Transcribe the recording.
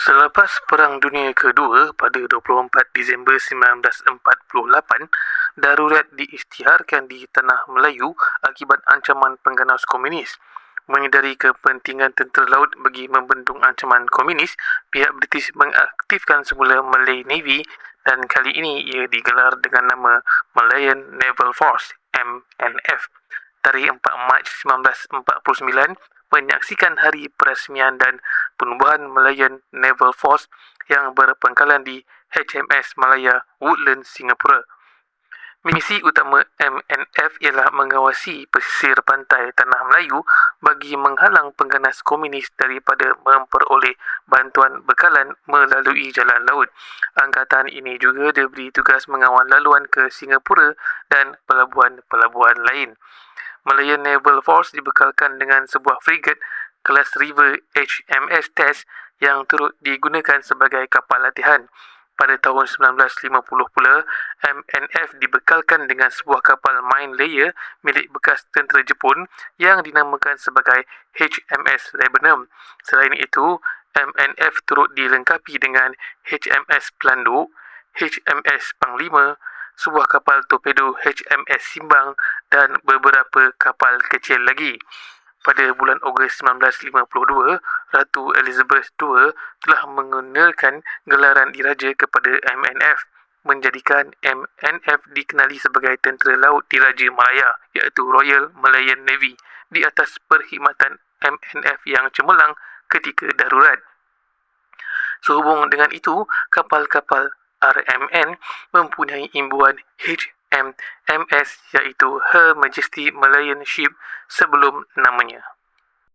Selepas Perang Dunia Kedua pada 24 Disember 1948, darurat diisytiharkan di Tanah Melayu akibat ancaman pengganas komunis. Menyedari kepentingan tentera laut bagi membendung ancaman komunis, pihak British mengaktifkan semula Malay Navy dan kali ini ia digelar dengan nama Malayan Naval Force MNF. Tarikh 4 Mac 1949 menyaksikan hari perasmian dan penubuhan Malayan Naval Force yang berpangkalan di HMS Malaya Woodland, Singapura. Misi utama MNF ialah mengawasi pesisir pantai Tanah Melayu bagi menghalang pengganas komunis daripada memperoleh bantuan bekalan melalui jalan laut. Angkatan ini juga diberi tugas mengawal laluan ke Singapura dan pelabuhan-pelabuhan lain. Malayan Naval Force dibekalkan dengan sebuah frigate kelas River HMS Test yang turut digunakan sebagai kapal latihan. Pada tahun 1950 pula, MNF dibekalkan dengan sebuah kapal mine layer milik bekas tentera Jepun yang dinamakan sebagai HMS Lebanon. Selain itu, MNF turut dilengkapi dengan HMS Plando, HMS Panglima, sebuah kapal torpedo HMS Simbang dan beberapa kapal kecil lagi. Pada bulan Ogos 1952, Ratu Elizabeth II telah mengenakan gelaran diraja kepada MNF menjadikan MNF dikenali sebagai tentera laut diraja Malaya iaitu Royal Malayan Navy di atas perkhidmatan MNF yang cemerlang ketika darurat. Sehubung dengan itu, kapal-kapal RMN mempunyai imbuan HMS iaitu Her Majesty Malayan Ship sebelum namanya.